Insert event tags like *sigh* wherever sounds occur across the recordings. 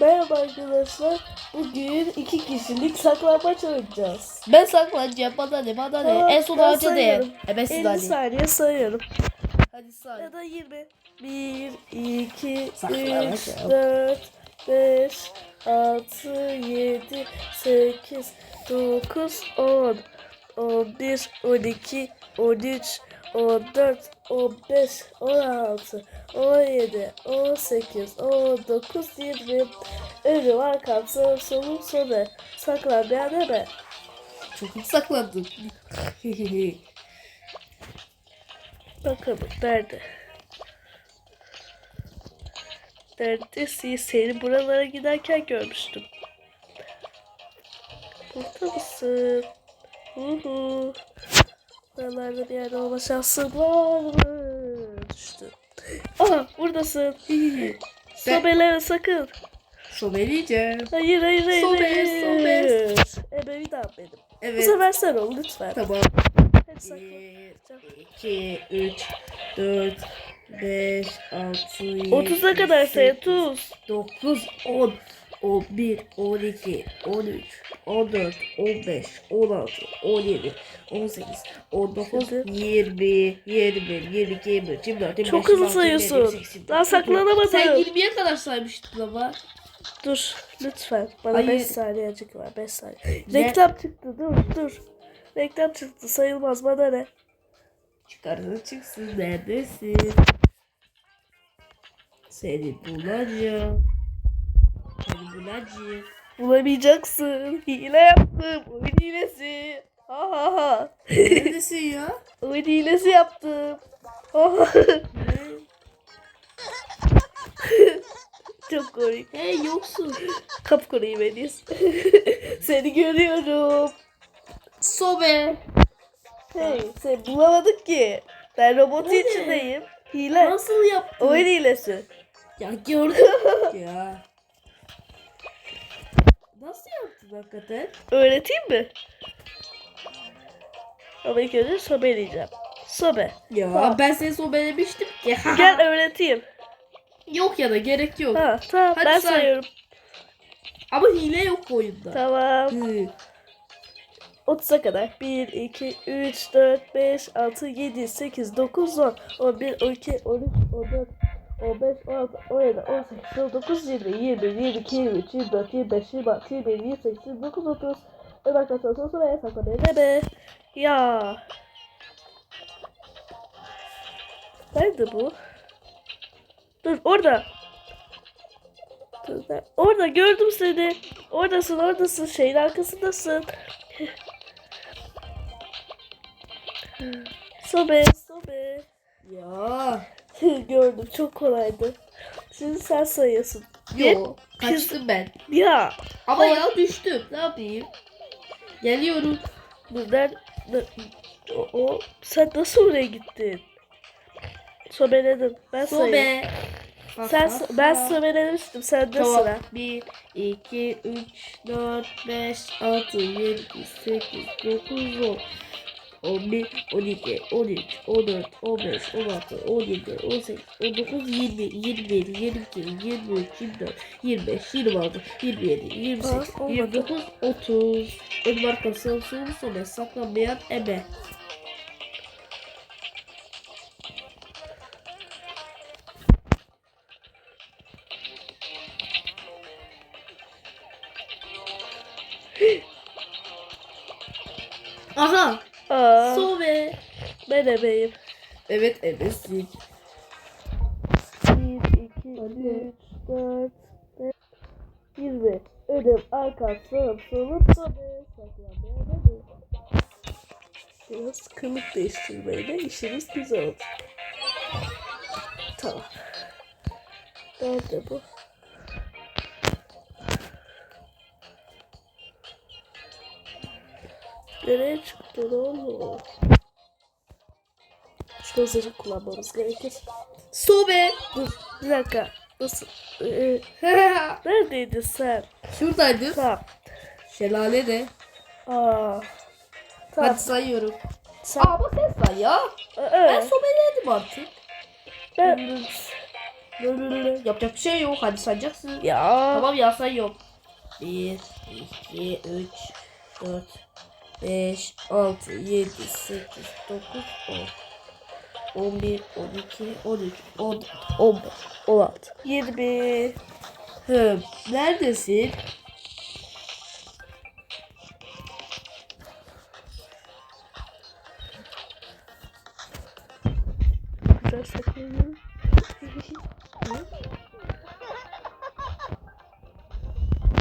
Merhaba arkadaşlar. Bugün iki kişilik saklambaç oynayacağız. Ben saklanacağım. Bana ne bana ne. Tamam, en son ağaca ne? sayıyorum. E ben siz 50 hadi. saniye sayıyorum. Hadi say. Ya da 20. 1, 2, Saklambaç 3, ya. 4, 5, 6, 7, 8, 9, 10, 11, 12, 13, 14, 15, 16, 17, 18, 19, 20. Önüm arkam sağım solum sonu. Saklanmayan ebe. Çok mu saklandın? *laughs* Bakalım nerede? Neredesin? Seni buralara giderken görmüştüm. Burada mısın? Hu hu. Buralarda bir yerde olma şansın var mı? Düştü. Aha buradasın. *laughs* Sobele sakın. Sobeleyeceğim. Hayır hayır hayır. Sobe, hayır. Ebe bir daha benim. Bu Evet. sefer sen ol lütfen. Tamam. Hadi saklan. 1, 2, 3, 4, 5, 6, 7, 30'a kadar say. 30. 9, 10, 11, 12, 13, 14, 15, 16, 17, 18, 19, 20, 21, 22, 23, 24, 25, Çok hızlı 26, 27, sayıyorsun. 28, 29, Daha saklanamadım. Sen 20'ye kadar saymıştın ama. Dur lütfen. Bana Hayır. 5 saniyecik var 5 saniye. Reklam çıktı dur dur. Reklam çıktı sayılmaz bana ne? Çıkarın çıksın neredesin? Seni bulacağım. Bulacağım. Bulamayacaksın. Hile yaptım. Oyun hilesi. Ha ha ha. Neredesin ya? *laughs* Oyun hilesi yaptım. Ha ha. Çok komik. Hey yoksun. Kapkarayı beniz. *laughs* Seni görüyorum. Sobe. Hey seni bulamadık ki. Ben robot O ne? içindeyim. Hile. Nasıl yaptın? Oyun hilesi. Ya gördüm *laughs* ya. Nasıl yaptın hakikaten? Öğreteyim mi? Ama ilk önce sobeleyeceğim. Sobe. Ya Ha. ben seni sobelemiştim ki. Gel öğreteyim. yok ya da gerek yok. Ha tamam Hadi ben say. sayıyorum. Ama hile yok oyunda. Tamam. Hı. 30'a kadar. 1, 2, 3, 4, 5, 6, 7, 8, 9, 10, 11, 12, 13, 14, 15, 16, 17, 18, 19, 20, 21, 22, 23, 24, 25, 26, 27, 28, 29, 30. Ve arkadaşlar sonra sıraya saklanıyor. Ne be? Ya. Nerede bu? Dur orada. Dur, ben- Orada gördüm seni. Oradasın oradasın. Şeyin arkasındasın. Sobe, sobe. Ya. *laughs* Gördüm çok kolaydı. Şimdi sen sayıyorsun. Yok. Kaçtım ben. Ya. Ama ya düştüm. Ne yapayım? Geliyorum. Buradan o, o sen nasıl oraya gittin? Sobeledim. Ben sayayım. Sobe. Sen ben sobelemiştim. Sende sıra. 1, 2, 3, 4, 5, 6, 7, 8, 9, 10. 11, 12, 13, 14, 15, 16, 17, 18, 19, 20, 21, 22, 23, 24, 25, 26, 27, 28, Aa, olmadı. 29, 30. Ön markası son sona saklanmayan ebe. Aha! Aa, Sobe! ben ebeyim. Evet ebesin. 1, 2, 3, 4, 5, 20. Önüm, arkam, sağım, solum, sobe. Biraz kılık değiştirmeyle işimiz güzel oldu. Tamam. Nerede bu? Nereye çıktı ne oldu? Şu lazeri kullanmamız gerekir. Sobe! Dur bir dakika. Nasıl? Ee, *laughs* neredeydin sen? Şuradaydı. Tamam. Şelale de. Aa. Tamam. Hadi sayıyorum. Sen, Ama sen say ya. Ee, Ben sobeledim artık. ben. Yapacak bir şey yok. Hadi sayacaksın. Ya. Tamam ya say yok. 1, 2, 3, 4, 5, 6, 7, 8, 9, 10. 11, 12, 13, 14, 15, 16. 20. Hı, neredesin? Güzel saklanıyorum.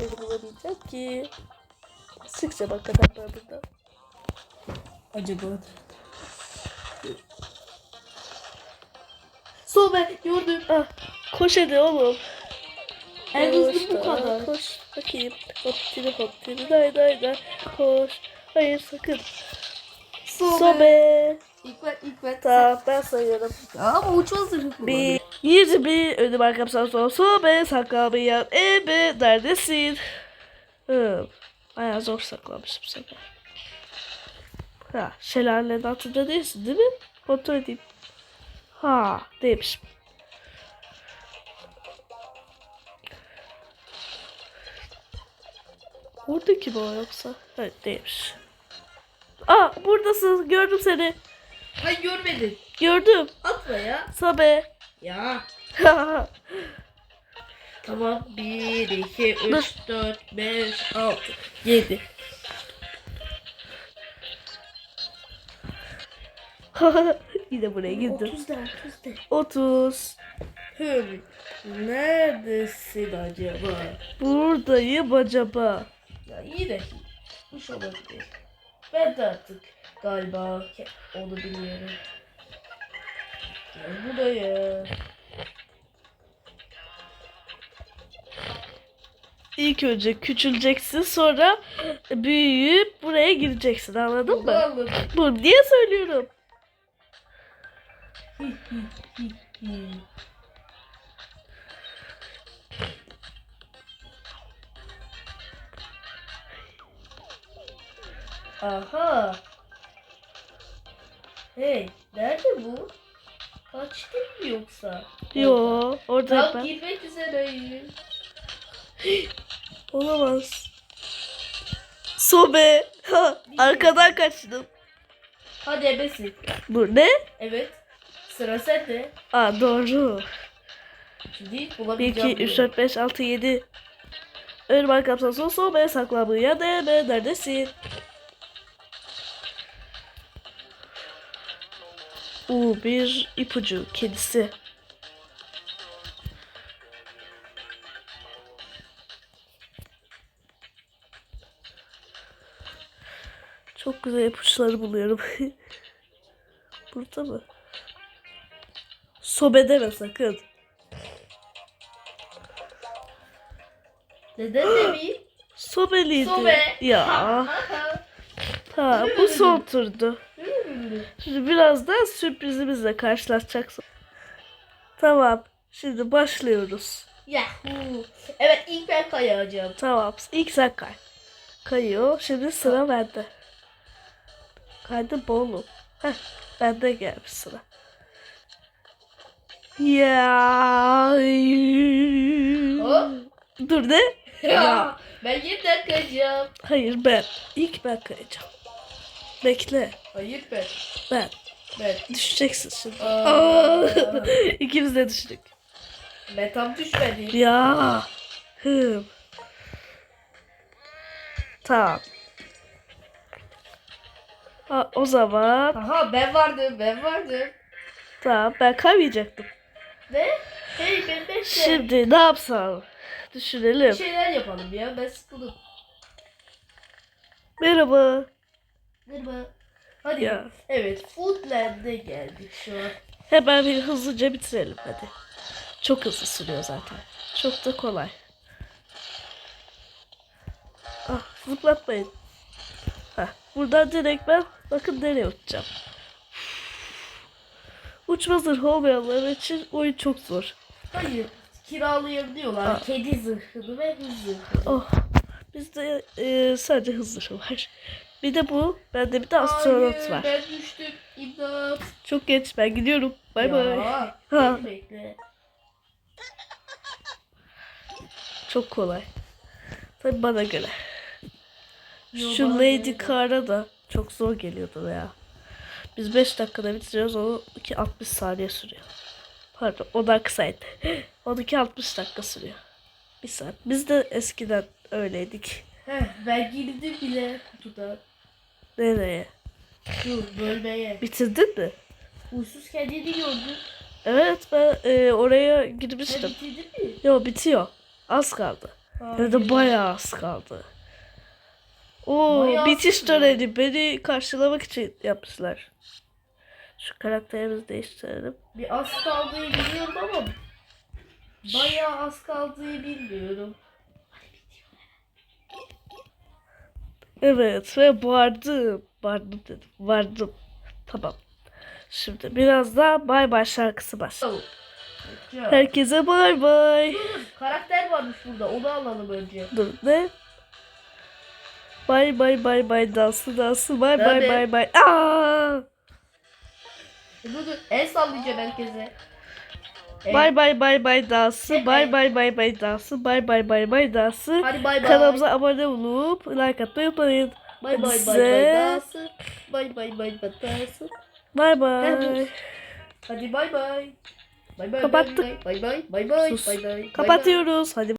Ne bulamayacağım ki? Sıkça bak kadar burada. Acaba? Sobe gördüm. Ah, koş hadi oğlum. En hızlı bu kadar. Koş bakayım. Hop tiri hop tiri day day day. Koş. Hayır sakın. Sobe. Sobe. İlk ver, ilk ver. Tamam ben sayıyorum. Ama uçmaz zırhı Bir, yirmi, önüm arkam sağ sol sobe, saklanmayan ebe, neredesin? Hı, bayağı zor saklamışım seni. Ha, şelalenin altında değilsin değil mi? Kontrol edeyim. Ha, değilmişim. Orada kim o yoksa? Evet değilmiş. Aa buradasın gördüm seni. Ay görmedin. Gördüm. Atma ya. Sabe. Ya. *laughs* Tamam. 1, 2, 3, 4, 5, 6, 7. *laughs* Yine buraya girdim. 30 de 30 de. 30. Hüm. Neredesin acaba? Buradayım acaba. Ya yine kuş olabilir. Ben de artık galiba onu biliyorum. Gel buraya. İlk önce küçüleceksin sonra *gasps* büyüyüp buraya gireceksin anladın Bunu mı? anladım. Bu diye söylüyorum. Aha. Hey, nerede bu? Kaçtı mı yoksa? Yo orada Tam ben. girmek üzereyim. *gasps* Olamaz. Sobe. Ha, arkadan kaçtım. Hadi ebesin. Bu ne? Evet. Sıra sende. Aa doğru. Şimdi 1, bulamayacağım. 2, 3, 4, 5, 6, 7. Önüm arkam sağ sol sobe saklanmaya deme neredesin? Uu bir ipucu kedisi. Çok güzel ipuçları buluyorum. *laughs* Burada mı? Sobe deme sakın. Neden *gasps* demeyeyim? Sobeliydi. Sobe. Ya. *laughs* Ha bu son turdu. Şimdi birazdan sürprizimizle karşılaşacaksın. Tamam. Şimdi başlıyoruz. Yahoo. Evet ilk ben kayacağım. Tamam. İlk sen kay. Kayıyor. Şimdi sıra bende. Kaydı bolu. Heh. Bende gelmiş sıra. Ya. Hop. Dur ne? Ya. Ben yeniden kayacağım. Hayır ben. İlk ben kayacağım. Bekle. Hayır ben. Ben. Ben. Düşeceksin şimdi. Aa. *laughs* İkimiz de düştük. ben tam düşmedim. Ya. Hım. Tamam. Ha, o zaman Aha ben vardım ben vardım. tamam ben kaymayacaktım. Ne? Hey ben bekle. Şimdi ne yapsam? Bir Düşünelim. şeyler yapalım ya ben sıkıldım. Merhaba. Merhaba. Hadi. Ya. Evet Foodland'e geldik şu an. Hemen bir hızlıca bitirelim hadi. Çok hızlı sürüyor zaten. Çok da kolay. Ah zıplatmayın. Heh, buradan direkt ben bakın nereye uçacağım. Uçma zırhı olmayanlar için oyun çok zor. Hayır. Kiralayabiliyorlar. Aa. Kedi zırhını ve hız zırhını. Oh. Bizde e, sadece hız zırhı var. Bir de bu. Bende bir de astronot Hayır, var. ben düştüm. İmdat. Çok geç ben gidiyorum. Bay bay. Ya, Ha. beni bekle. Çok kolay. Tabii bana göre. Yo, Şu bana Lady göre de. Car'a da çok zor geliyordu ya. Biz 5 dakikada bitiriyoruz onu 2 60 saniye sürüyor. Pardon o da kısaydı. *gasps* Onunki 60 dakika sürüyor. Bir saat. Biz de eskiden öyleydik. Heh, ben girdim bile kutuda. Nereye? Şu bölmeye. Bitirdin mi? Uysuz kendini gördüm. Evet ben e, oraya Sen girmiştim. bitirdin mi? Yo bitiyor. Az kaldı. Ya da bayağı az kaldı. Oo Bayağı bitiş töreni beni karşılamak için yapmışlar. Şu karakterimizi değiştirelim. Bir az kaldığı biliyorum ama bayağı az kaldığı bilmiyorum. Evet ve vardım. Vardım dedim. Vardım. Tamam. Şimdi biraz daha bay bay şarkısı başlıyor. Herkese bay bay. Dur, Karakter varmış burada onu alalım önce. Dur ne? Bay bay bay bay dansı dansı bay bay bay bay. Aa! Dur dur el sallayacağım herkese. El- Bay bay bay bay dansı. Evet. Bay bay bay bay dansı. Bay bay bay bay dansı. Hadi bay bay. Kanalımıza abone olup like atmayı unutmayın. Bay bay bay bay dansı. Bay bay bay bay dansı. Bay bay. Evet. Hadi bay bay. Bay bay Kapattık. bay bay. bay bay. Kapatıyoruz. Hadi